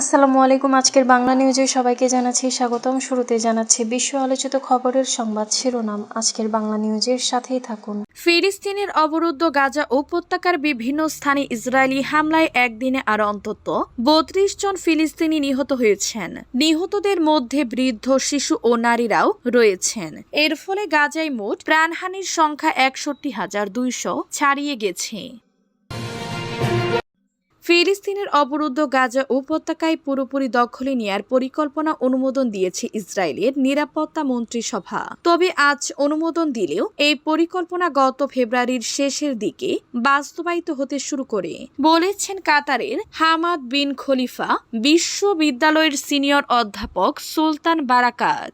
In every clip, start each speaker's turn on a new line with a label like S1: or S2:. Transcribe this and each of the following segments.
S1: আসসালামু আলাইকুম, আজকের বাংলা নিউজে সবাইকে জানাচ্ছি স্বাগতম। শুরুতে জানাচ্ছি বিশ্ব আলোচিত খবরের সংবাদ শিরোনাম। আজকের বাংলা নিউজের সাথেই থাকুন।
S2: ফিলিস্তিনের অবরুদ্ধ গাজা উপত্যকার বিভিন্ন স্থানে ইসরায়েলি হামলায় একদিনে আর অন্তত বত্রিশ জন ফিলিস্তিনি নিহত হয়েছেন। নিহতদের মধ্যে বৃদ্ধ শিশু ও নারীরাও রয়েছেন। এর ফলে গাজায় মোট প্রাণহানির সংখ্যা একষট্টি হাজার দুইশো ছাড়িয়ে গেছে। ফিলিস্তিনের অবরুদ্ধ গাজা উপত্যকায় পুরোপুরি দখলে নেয়ার পরিকল্পনা অনুমোদন দিয়েছে ইসরায়েলের নিরাপত্তা মন্ত্রিসভা। তবে আজ অনুমোদন দিলেও এই পরিকল্পনা গত ফেব্রুয়ারির শেষের দিকে বাস্তবায়িত হতে শুরু করে, বলেছেন কাতারের হামাদ বিন খলিফা, বিশ্ববিদ্যালয়ের সিনিয়র অধ্যাপক সুলতান বারাকাত।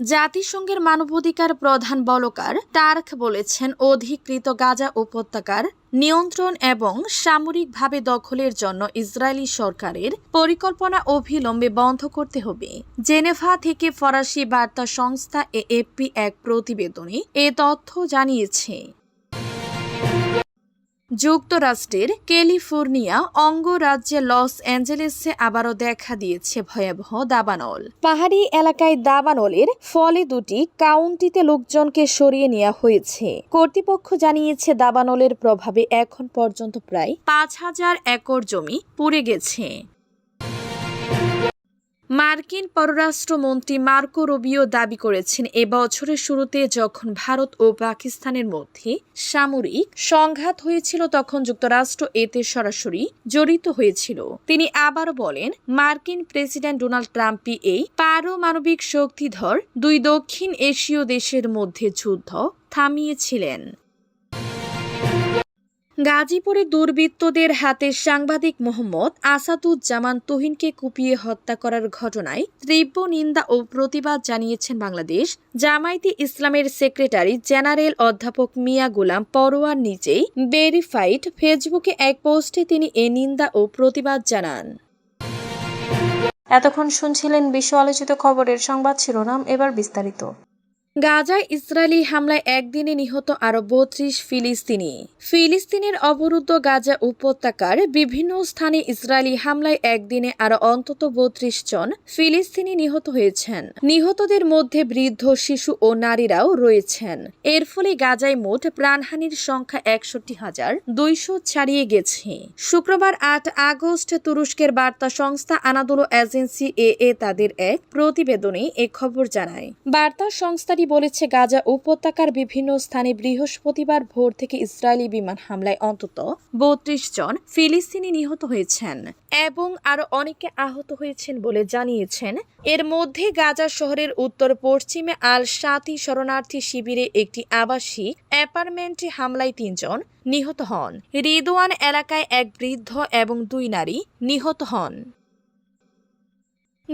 S2: জাতিসংঘের মানবাধিকার প্রধান বলকার টার্ক বলেছেন, অধিকৃত গাজা উপত্যকার নিয়ন্ত্রণ এবং সামরিকভাবে দখলের জন্য ইসরায়েলি সরকারের পরিকল্পনা অবিলম্বে বন্ধ করতে হবে। জেনেভা থেকে ফরাসি বার্তা সংস্থা এএফপি এক প্রতিবেদনে এ তথ্য জানিয়েছে। যুক্তরাষ্ট্রের ক্যালিফোর্নিয়া অঙ্গরাজ্যে লস অ্যাঞ্জেলেসে আবারও দেখা দিয়েছে ভয়াবহ দাবানল। পাহাড়ি এলাকায় দাবানলের ফলে দুটি কাউন্টিতে লোকজনকে সরিয়ে নেওয়া হয়েছে। কর্তৃপক্ষ জানিয়েছে, দাবানলের প্রভাবে এখন পর্যন্ত প্রায় পাঁচ হাজার একর জমি পুড়ে গেছে। মার্কিন পররাষ্ট্রমন্ত্রী মার্কো রুবিও দাবি করেছেন, এ বছরের শুরুতে যখন ভারত ও পাকিস্তানের মধ্যে সামরিক সংঘাত হয়েছিল, তখন যুক্তরাষ্ট্র এতে সরাসরি জড়িত হয়েছিল। তিনি আবারও বলেন, মার্কিন প্রেসিডেন্ট ডোনাল্ড ট্রাম্পই এই পারমাণবিক শক্তিধর দুই দক্ষিণ এশীয় দেশের মধ্যে যুদ্ধ থামিয়েছিলেন। গাজীপুরে দুর্বৃত্তদের হাতে সাংবাদিক মোহাম্মদ আসাদুজ্জামান তুহিনকে কুপিয়ে হত্যা করার ঘটনায় তীব্র নিন্দা ও প্রতিবাদ জানিয়েছেন বাংলাদেশ। জামায়াতে ইসলামের সেক্রেটারি জেনারেল অধ্যাপক মিয়া গোলাম পরোয়ার নিজেই ভেরিফাইড ফেসবুকে এক পোস্টে তিনি এ নিন্দা ও প্রতিবাদ জানান।
S1: এতক্ষণ শুনছিলেন বিশ্ব আলোচিত খবরের সংবাদ শিরোনাম, এবার বিস্তারিত।
S2: গাজায় ইসরায়েলি হামলায় একদিনে নিহত আরও বত্রিশ ফিলিস্তিনি। ফিলিস্তিনের অবরুদ্ধ গাজা উপত্যকার বিভিন্ন স্থানে ইসরায়েলি হামলায় একদিনে আরও অন্তত বত্রিশ জন ফিলিস্তিনি নিহত হয়েছেন। নিহতদের মধ্যে বৃদ্ধ, শিশু ও নারীরাও রয়েছেন। এর ফলে গাজায় মোট প্রাণহানির সংখ্যা একষট্টি হাজার দুইশো ছাড়িয়ে গেছে। শুক্রবার আট আগস্ট তুরস্কের বার্তা সংস্থা আনাদুলো এজেন্সি এ এ তাদের এক প্রতিবেদনে এ খবর জানায়। বার্তা সংস্থাটি বলেছে, গাজা উপত্যকার বিভিন্ন স্থানে বৃহস্পতিবার ভোর থেকে ইসরায়েলি বিমান হামলায় অন্তত বত্রিশ জন ফিলিস্তিনি নিহত হয়েছেন এবং আরও অনেকে আহত হয়েছেন বলে জানিয়েছেন। এর মধ্যে গাজা শহরের উত্তর পশ্চিমে আল সাতি শরণার্থী শিবিরে একটি আবাসিক অ্যাপার্টমেন্টে হামলায় তিনজন নিহত হন। রিদওয়ান এলাকায় এক বৃদ্ধ এবং দুই নারী নিহত হন।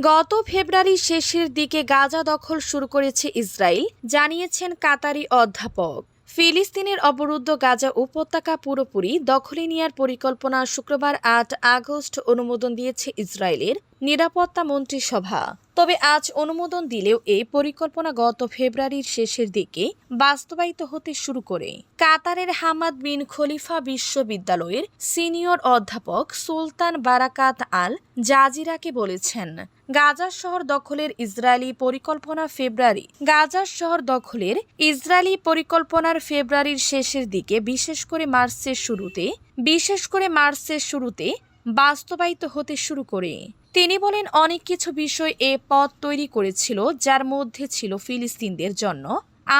S2: গত ফেব্রুয়ারি শেষের দিকে গাজা দখল শুরু করেছে ইসরায়েল, জানিয়েছেন কাতারি অধ্যাপক। ফিলিস্তিনের অবরুদ্ধ গাজা উপত্যকা পুরোপুরি দখলে নেওয়ার পরিকল্পনা শুক্রবার আট আগস্ট অনুমোদন দিয়েছে ইসরায়েলের নিরাপত্তা মন্ত্রিসভা। তবে আজ অনুমোদন দিলেও এই পরিকল্পনা গত ফেব্রুয়ারির শেষের দিকে বাস্তবায়িত হতে শুরু করে। কাতারের হামাদ বিন খলিফা বিশ্ববিদ্যালয়ের সিনিয়র অধ্যাপক সুলতান বারাকাত আল জাজিরাকে বলেছেন, গাজা শহর দখলের ইসরায়েলি পরিকল্পনা ফেব্রুয়ারি। গাজা শহর দখলের ইসরায়েলি পরিকল্পনার ফেব্রুয়ারির শেষের দিকে বিশেষ করে মার্চের শুরুতে, বিশেষ করে মার্চের শুরুতে বাস্তবায়িত হতে শুরু করে। তিনি বলেন, অনেক কিছু বিষয় এ পথ তৈরি করেছিল, যার মধ্যে ছিল ফিলিস্তিনদের জন্য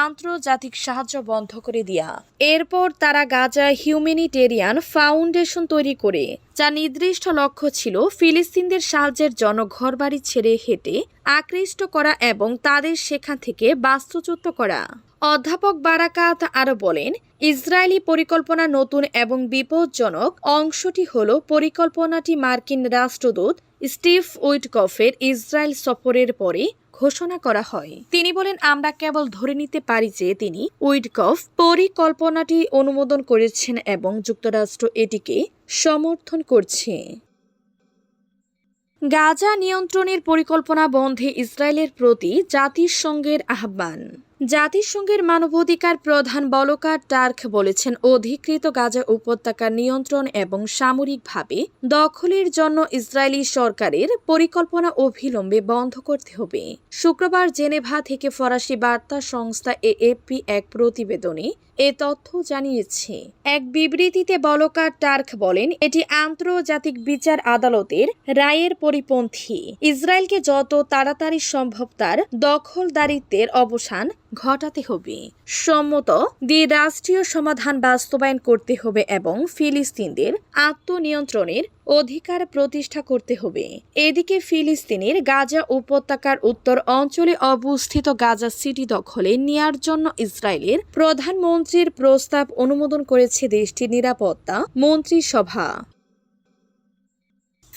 S2: আন্তর্জাতিক সাহায্য বন্ধ করে দেয়া। এরপর তারা গাজা হিউম্যানিটেরিয়ান ফাউন্ডেশন তৈরি করে যা নির্দিষ্ট লক্ষ্য ছিল ফিলিস্তিনদের সাহায্যের জন্য ঘরবাড়ি ছেড়ে হেঁটে আকৃষ্ট করা এবং তাদের সেখান থেকে বাস্তুচ্যুত করা। অধ্যাপক বারাকাত আরও বলেন, ইসরায়েলি পরিকল্পনা নতুন এবং বিপজ্জনক অংশটি হল পরিকল্পনাটি মার্কিন রাষ্ট্রদূত স্টিভ উইটকফের ইসরায়েল সফরের পরে ঘোষণা করা হয়। তিনি বলেন, আমরা কেবল ধরে নিতে পারি যে তিনি উইডকফ পরিকল্পনাটি অনুমোদন করেছেন এবং যুক্তরাষ্ট্র এটিকে সমর্থন করছে। গাজা নিয়ন্ত্রণের পরিকল্পনা বন্ধে ইসরায়েলের প্রতি জাতিসংঘের আহ্বান। জাতিসংঘের মানবাধিকার প্রধান বলকার টার্ক বলেছেন, অধিকৃত গাজা উপত্যকার নিয়ন্ত্রণ এবং সামরিকভাবে দখলের জন্য ইসরায়েলি সরকারের পরিকল্পনা অবিলম্বে বন্ধ করতে হবে। শুক্রবার জেনেভা থেকে ফরাসি বার্তা সংস্থা এএফপি এক প্রতিবেদনে এ তথ্য জানিয়েছে। এক বিবৃতিতে বলকার টার্ক বলেন, এটি আন্তর্জাতিক বিচার আদালতের রায়ের পরিপন্থী। ইসরায়েলকে যত তাড়াতাড়ি সম্ভব তার দখলদারিত্বের অবসান ঘটাতে হবে। সম্মত দ্বিরাষ্ট্রীয় সমাধান বাস্তবায়ন করতে হবে এবং ফিলিস্তিনদের আত্মনিয়ন্ত্রণের অধিকার প্রতিষ্ঠা করতে হবে। এদিকে ফিলিস্তিনের গাজা উপত্যকার উত্তর অঞ্চলে অবস্থিত গাজা সিটি দখলে নেয়ার জন্য ইসরায়েলের প্রধানমন্ত্রীর প্রস্তাব অনুমোদন করেছে দেশটির নিরাপত্তা মন্ত্রিসভা।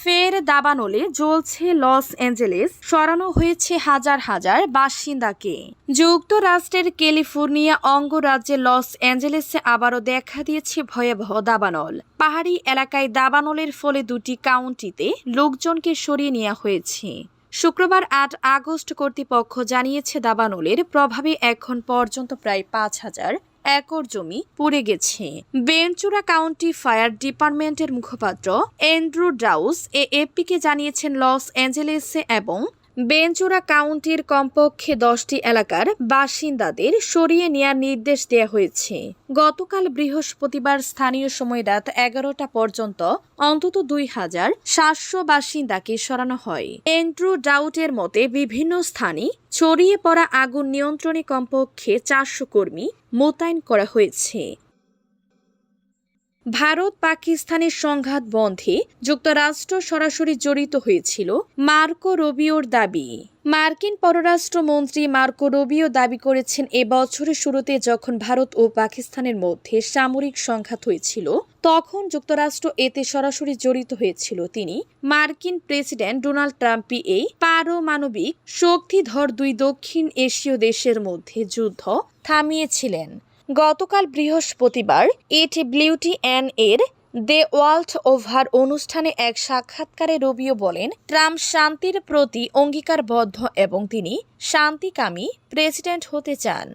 S2: ফের দাবানলে জ্বলছে লস অ্যাঞ্জেলেস, সরানো হয়েছে হাজার হাজার বাসিন্দাকে। যুক্তরাষ্ট্রের ক্যালিফোর্নিয়া অঙ্গরাজ্যে লস অ্যাঞ্জেলেসে আবারও দেখা দিয়েছে ভয়াবহ দাবানল। পাহাড়ি এলাকায় দাবানলের ফলে দুটি কাউন্টিতে লোকজনকে সরিয়ে নেওয়া হয়েছে। শুক্রবার আট আগস্ট কর্তৃপক্ষ জানিয়েছে দাবানলের প্রভাবে এখন পর্যন্ত প্রায় পাঁচ হাজার একর জমি পুড়ে গেছে। বেনচুরা কাউন্টি ফায়ার ডিপার্টমেন্টের মুখপাত্র এন্ড্রু ড্রাউস এএফপিকে জানিয়েছেন লস অ্যাঞ্জেলেসে এবং বেনচুরা কাউন্টির কমপক্ষে দশটি এলাকার বাসিন্দাদের সরিয়ে নেওয়ার নির্দেশ দেওয়া হয়েছে। গতকাল বৃহস্পতিবার স্থানীয় সময় রাত এগারোটা পর্যন্ত অন্তত দুই হাজার সাতশো বাসিন্দাকে সরানো হয়। এন্ড্রু ডাউটের মতে বিভিন্ন স্থানে ছড়িয়ে পড়া আগুন নিয়ন্ত্রণে কমপক্ষে চারশো কর্মী মোতায়েন করা হয়েছে। ভারত পাকিস্তানের সংঘাত বন্ধে যুক্তরাষ্ট্র সরাসরি জড়িত হয়েছিল মার্কো রবিওর দাবি। মার্কিন পররাষ্ট্রমন্ত্রী মার্কো রবিও দাবি করেছেন, এ বছরের শুরুতে যখন ভারত ও পাকিস্তানের মধ্যে সামরিক সংঘাত হয়েছিল, তখন যুক্তরাষ্ট্র এতে সরাসরি জড়িত হয়েছিল। তিনি, মার্কিন প্রেসিডেন্ট ডোনাল্ড ট্রাম্পই এই পারমাণবিক শক্তিধর দুই দক্ষিণ এশীয় দেশের মধ্যে যুদ্ধ থামিয়েছিলেন। গতকাল বৃহস্পতিবার ইট ব্লিউটি অ্যান এর দে ওয়ার্ল্ড ওভার অনুষ্ঠানে এক সাক্ষাৎকারে রবিও বলেন, ট্রাম্প শান্তির প্রতি অঙ্গীকারবদ্ধ এবং তিনি শান্তিকামী প্রেসিডেন্ট হতে চান।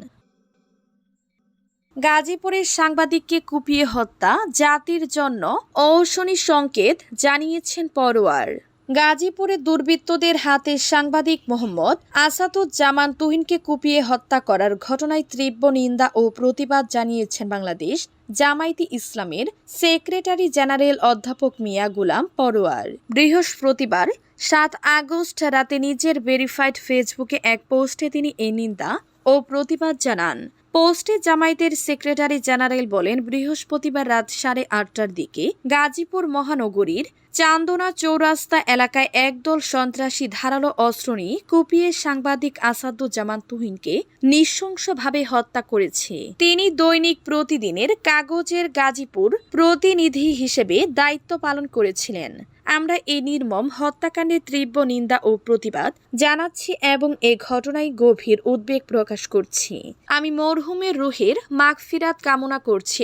S2: গাজীপুরের সাংবাদিককে কুপিয়ে হত্যা, জাতির জন্য ঔষণী সংকেত জানিয়েছেন পরোয়ার। গাজীপুরে দুর্বৃত্তদের হাতে সাংবাদিক মোহাম্মদ আসাদুজ্জামান তুহিনকে কুপিয়ে হত্যা করার ঘটনায় তীব্র নিন্দা ও প্রতিবাদ জানিয়েছেন বাংলাদেশ জামায়াতে ইসলামের সেক্রেটারি জেনারেল অধ্যাপক মিয়া গুলাম পরোয়ার। বৃহস্পতিবার সাত আগস্ট রাতে নিজের ভেরিফাইড ফেসবুকে এক পোস্টে তিনি এই নিন্দা ও প্রতিবাদ জানান। পোস্টে জামায়াতের সেক্রেটারি জেনারেল বলেন, বৃহস্পতিবার রাত সাড়ে আটটার দিকে গাজীপুর মহানগরীর চান্দনা চৌরাস্তা এলাকায় একদল সন্ত্রাসী ধারালো অস্ত্র নিয়ে কুপিয়ে সাংবাদিক আসাদুজ্জামান তুহিনকে নৃশংসভাবে হত্যা করেছে। তিনি দৈনিক প্রতিদিনের কাগজের গাজীপুর প্রতিনিধি হিসেবে দায়িত্ব পালন করেছিলেন। আমরা এই নির্মম হত্যাকাণ্ডের তীব্র নিন্দা ও প্রতিবাদ জানাচ্ছি এবং এ ঘটনায় গভীর উদ্বেগ প্রকাশ করছি। আমি মরহুমের রুহের মাগফিরাত কামনা করছি।